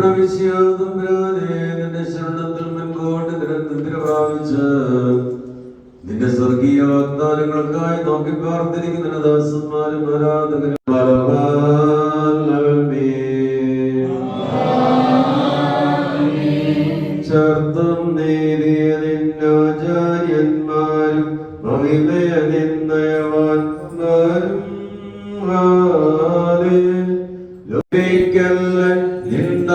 നിന്റെ ശരണത്തിൽ മുൻപോട്ട് നിരന്തര പ്രാപിച്ച് നിന്റെ സ്വർഗീയ വാഗ്ദാനങ്ങൾക്കായി നോക്കി പ്രാർത്ഥിക്കുന്ന ദാസന്മാരും ആരാധകരും ചേർത്തും നേരിയ നിന്നാചാര്യന്മാരും മഹിമയ നിന്നയവാന്മാരും ലോപിക്കല്ല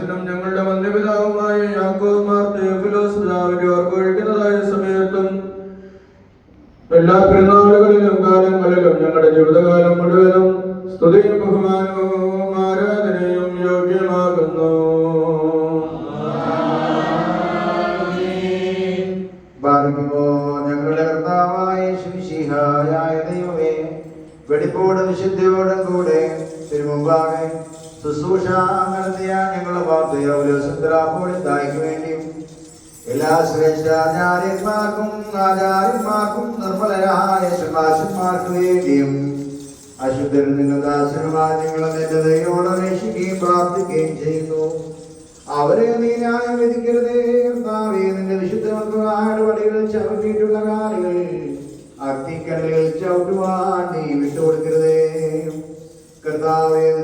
ദാസനും ഞങ്ങളുടെ വന്യപിതാവുമായ കഴിക്കുന്നതായ സമയത്തും എല്ലാ പെരുന്നാളുകളിലും കാലങ്ങളിലും ഞങ്ങളുടെ ജീവിതകാലം മുഴുവനും സ്തുതിയും ബഹുമാനവും ആരാധനയും യോഗ്യമാകുന്നു. ഭാഗ്യമോ ഞങ്ങളുടെ കർത്താവായ ദൈവമേ? വെടിപ്പോടും വിശുദ്ധിയോടും കൂടെ തിരുമുമ്പാകെ ശുശ്രൂഷ നടത്തിയ ഞങ്ങളുടെ വാർത്തയോസന്തരാപ്പോളിത്തായ്ക്ക് വേണ്ടിയും എല്ലാ ശ്രേഷ്ഠാചാര്യന്മാർക്കും ആചാര്യന്മാർക്കും നിർമ്മലരായ ശുഭാശന്മാർക്ക് വേണ്ടിയും അശുദ്ധരിൽ നിന്ന് ദാസനുമായ നിങ്ങൾ നിന്റെ അന്വേഷിക്കുകയും പ്രാർത്ഥിക്കുകയും ചെയ്യുന്നു. അവരെ നീ ന്യായം വിധിക്കരുതേ. കർത്താവേ നിന്റെ വിശുദ്ധ വടികളിൽ ചവിട്ടിയിട്ടുള്ള കാലുകൾ അഗ്നിക്കടലിൽ ചവിട്ടുവാൻ നീ വിട്ടുകൊടുക്കരുതേ.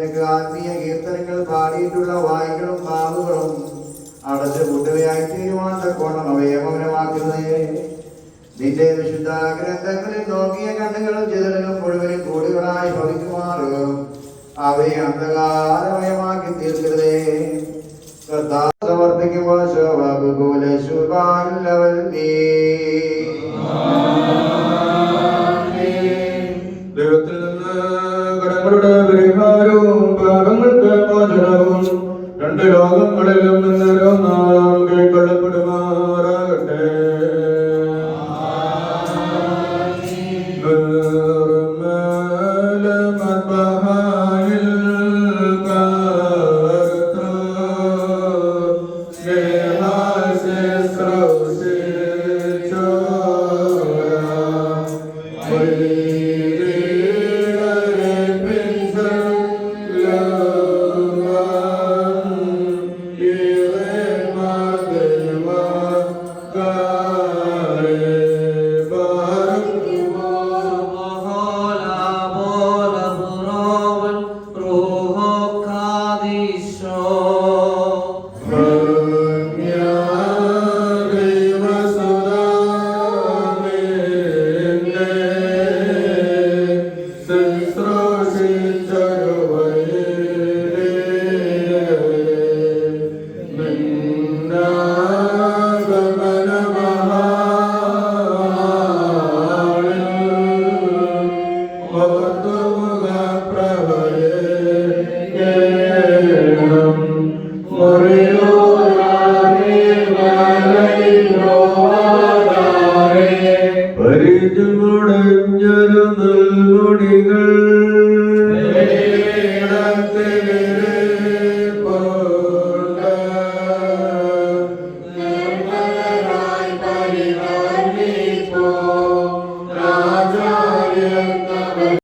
നിനക്ക് ആത്മീയ കീർത്തനങ്ങൾ പാടിയിട്ടുള്ള വായികളും പാവുകളും അടച്ചു കൂട്ടുകയായി തീരുവാൻ തക്കോണം അവയെ മൗനമാക്കുന്നതേ നിന്റെ വിശുദ്ധ ഗ്രന്ഥങ്ങളിൽ നോക്കിയ കണ്ണുകളും ചിതറിലും മുഴുവനും കോടികളായി ഭവിക്കുമാറ് അവയെ അന്ധകാരമയമാക്കി തീർക്കരുതേ. കർത്താവ് സമർപ്പിക്കുമ്പോൾ ശോഭാഗുകൂല ശുഭാല്ലവൽ നീ. രണ്ട് ലോകങ്ങളിലും നിന്ന് നാം കൈക്കൊള്ളപ്പെടുമാറാകട്ടെ നെയ്തിൽ മുടഞ്ഞൊരു നൽമുടികൾ